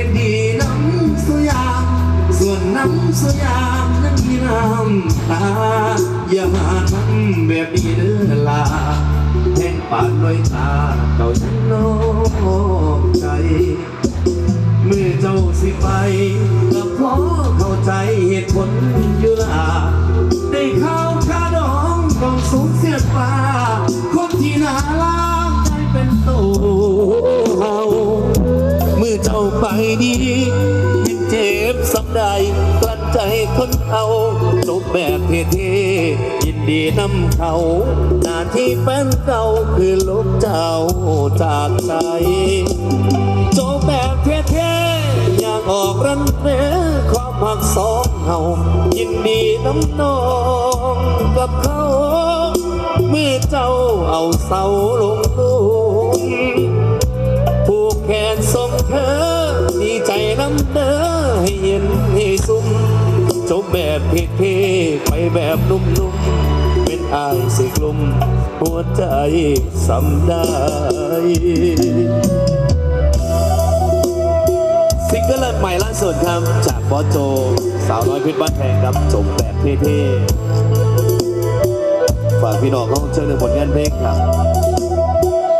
ห็นดีน้ำสุยามส่วนน้ำสุยามนั้นมีน้ำตา อย่าหาทำแบบนี้เด้อลาแห่งปานด้วยตาเก่ายังนอกใจเมื่อเจ้าสิไปก็เพราะเข้าใจเหตุผลอยู่ลาได้เข้าวคาดองต้องสูญเสียฟ้าคนที่น่ารัก ไปดียิ่งเจ็บสักใดกลั้นใจทนเอาจบแบบเท่ๆยินดีนำเขาหน้าที่แฟนเก่าคือลบเจ้าจากใจโจบแบบเท่ๆอยากออกรันเร่ความหักสองเฮายินดีน้ำนองกับเขาเมื่อเจ้าเอาเสาลงลุมผูกแขนส่งเธอ น้ำเด้อให้เย็นให้ซุ่มจบแบบเท่ๆไปแบบนุ่มๆ เป็นอายสิกลุ่มหัวใจสำได้ซิงเกิลใหม่ล่าสุดครับ จากบอสโจ สาวน้อยเพชรบ้านแพงครับจบแบบเท่ๆ ฝากพี่น้องเขาเชิญในผลงานเพลงครับ